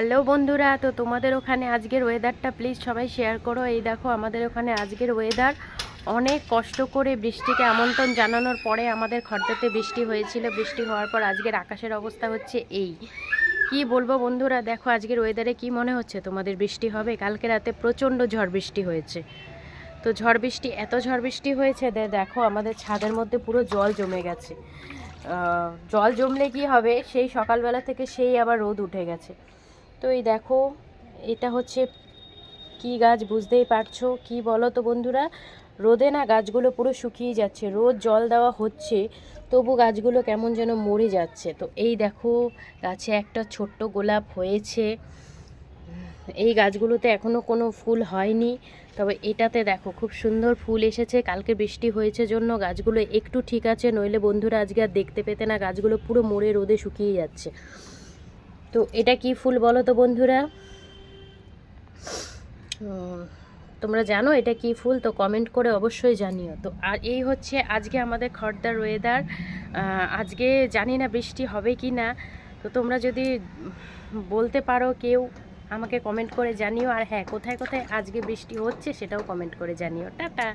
Hello বন্ধুরা, তো তোমাদের ওখানে আজকের ওয়েদারটা প্লিজ সবাই শেয়ার করো। এই দেখো আমাদের ওখানে আজকের ওয়েদার অনেক কষ্ট করে বৃষ্টিকে আমন্ত্রণ জানানোর পরে আমাদের খড়দাতে বৃষ্টি হয়েছিল। বৃষ্টি হওয়ার পর আজকের আকাশের অবস্থা হচ্ছে এই। কি বলব বন্ধুরা, দেখো আজকের ওয়েদারে কি মনে হচ্ছে? তোমাদের বৃষ্টি হবে? কালকে রাতে প্রচণ্ড ঝড় বৃষ্টি হয়েছে। তো ঝড় বৃষ্টি, এত ঝড় বৃষ্টি হয়েছে দেখো আমাদের ছাদের মধ্যে পুরো জল জমে গেছে। জল জমলে কি হবে? সেই সকালবেলা থেকে সেই আবার রোদ উঠে গেছে। তো এই দেখো, এটা হচ্ছে কি গাছ বুঝতেই পারছ? কি বলো তো বন্ধুরা? রোদে না গাছগুলো পুরো শুকিয়ে যাচ্ছে, রোদ জল দেওয়া হচ্ছে, তবু গাছগুলো কেমন যেন মরে যাচ্ছে। তো এই দেখো, গাছে একটা ছোট্ট গোলাপ হয়েছে। এই গাছগুলোতে এখনও কোনো ফুল হয়নি। তবে এটাতে দেখো, খুব সুন্দর ফুল এসেছে। কালকে বৃষ্টি হয়েছে জন্য গাছগুলো একটু ঠিক আছে, নইলে বন্ধুরা আজকে আর দেখতে পেতে না, গাছগুলো পুরো মরে রোদে শুকিয়ে যাচ্ছে। তো এটা কি ফুল বলো তো বন্ধুরা? তোমরা জানো এটা কি ফুল, তো কমেন্ট করে অবশ্যই জানিও। তো আর এই হচ্ছে আজকে আমাদের খর্দার ওয়েদার আজকে জানি না বৃষ্টি হবে কি না। তো তোমরা যদি বলতে পারো কেউ, আমাকে কমেন্ট করে জানিও। আর হ্যাঁ কোথায় কোথায় আজকে বৃষ্টি হচ্ছে সেটাও কমেন্ট করে জানিও। টাটা!